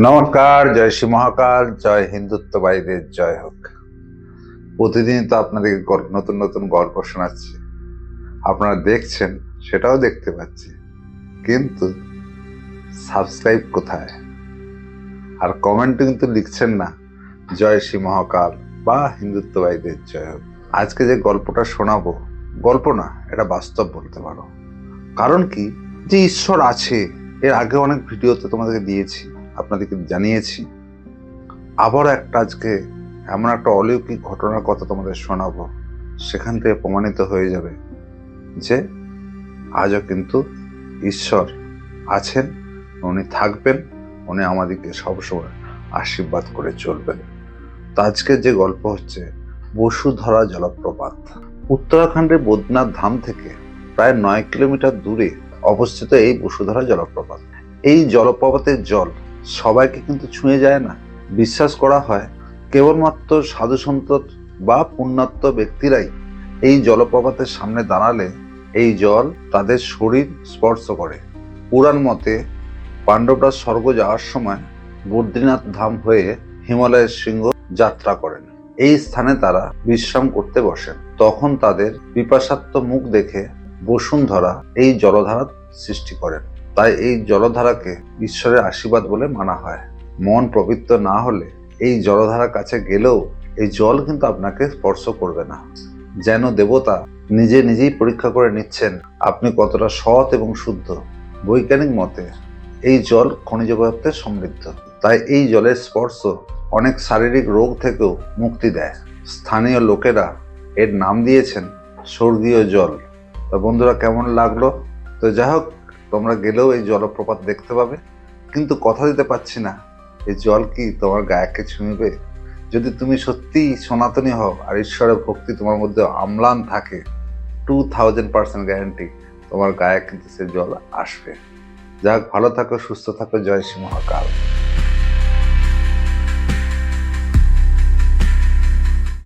নমস্কার, জয় শ্রী মহাকাল, জয় হিন্দুত্ববাদীদের, জয় হোক। প্রতিদিন তো আপনাদেরকে নতুন নতুন গল্প শোনাচ্ছি। আপনারা দেখছেন, সেটাও দেখতে পাচ্ছি। কিন্তু সাবস্ক্রাইব কোথায়? আর কমেন্টে কিন্তু লিখছেন না, জয় শ্রী মহাকাল বা হিন্দুত্ববাদীদের, জয় হোক। আজকে যে গল্পটা শোনাবো, গল্প না, এটা বাস্তব বলতে পারো। কারণ কি? যে ঈশ্বর আছে, এর আগে অনেক ভিডিওতে তোমাদেরকে দিয়েছি। আপনাদেরকে জানিয়েছি আবার একটা আজকে এমন একটা অলৌকিক ঘটনার কথা তোমাদের শোনাবো, সেখান থেকে প্রমাণিত হয়ে যাবে যে আজও কিন্তু ঈশ্বর আছেন, উনি থাকবেন, উনি আমাদেরকে সবসময় আশীর্বাদ করে চলবেন। তো আজকে যে গল্প হচ্ছে বসুধরা জলপ্রপাত। উত্তরাখণ্ডের বদ্রীনাথ ধাম থেকে প্রায় নয় কিলোমিটার দূরে অবস্থিত এই বসুধরা জলপ্রপাত। এই জলপ্রপাতের জল সবাইকে কিন্তু ছুঁয়ে যায় না। বিশ্বাস করা হয়, কেবলমাত্র সাধুসন্ত বা পুণ্যাত্ম ব্যক্তিরাই এই জলপ্রপাতের সামনে দাঁড়ালে এই জল তাদের শরীর স্পর্শ করে। পুরাণ মতে পাণ্ডবরা স্বর্গ যাওয়ার সময় বদ্রীনাথ ধাম হয়ে হিমালয়ের সিংহ যাত্রা করেন। এই স্থানে তারা বিশ্রাম করতে বসেন। তখন তাদের পিপাসাত্ম মুখ দেখে বসুন্ধরা এই জলধারা সৃষ্টি করেন। তাই এই জলধারাকে ঈশ্বরের আশীর্বাদ বলে মানা হয়। মন পবিত্র না হলে এই জলধারার কাছে গেলেও এই জল কিন্তু আপনাকে স্পর্শ করবে না। যেন দেবতা নিজে নিজেই পরীক্ষা করে নিচ্ছেন, আপনি কতটা সৎ এবং শুদ্ধ। বৈজ্ঞানিক মতে, এই জল খনিজ পদার্থে সমৃদ্ধ। তাই এই জলের স্পর্শ অনেক শারীরিক রোগ থেকেও মুক্তি দেয়। স্থানীয় লোকেরা এর নাম দিয়েছেন, স্বর্গীয় জল। তা বন্ধুরা, কেমন লাগল? তো যাই হোক তোমরা গেলেও এই জলপ্রপাত দেখতে পাবে। কিন্তু কথা দিতে পারছি না। এই জল কি তোমার গায়ককে ছুঁবে যদি তুমি সত্যিই সনাতনী হও আর ঈশ্বরের ভক্তি তোমার মধ্যে আমলান থাকে টু থাউজেন্ড পার্সেন্ট গ্যারান্টি তোমার গায়ে কিন্তু সে জল আসবে। যাক, ভালো থাকো, সুস্থ থাকো, জয় শ্রী মহাকাল।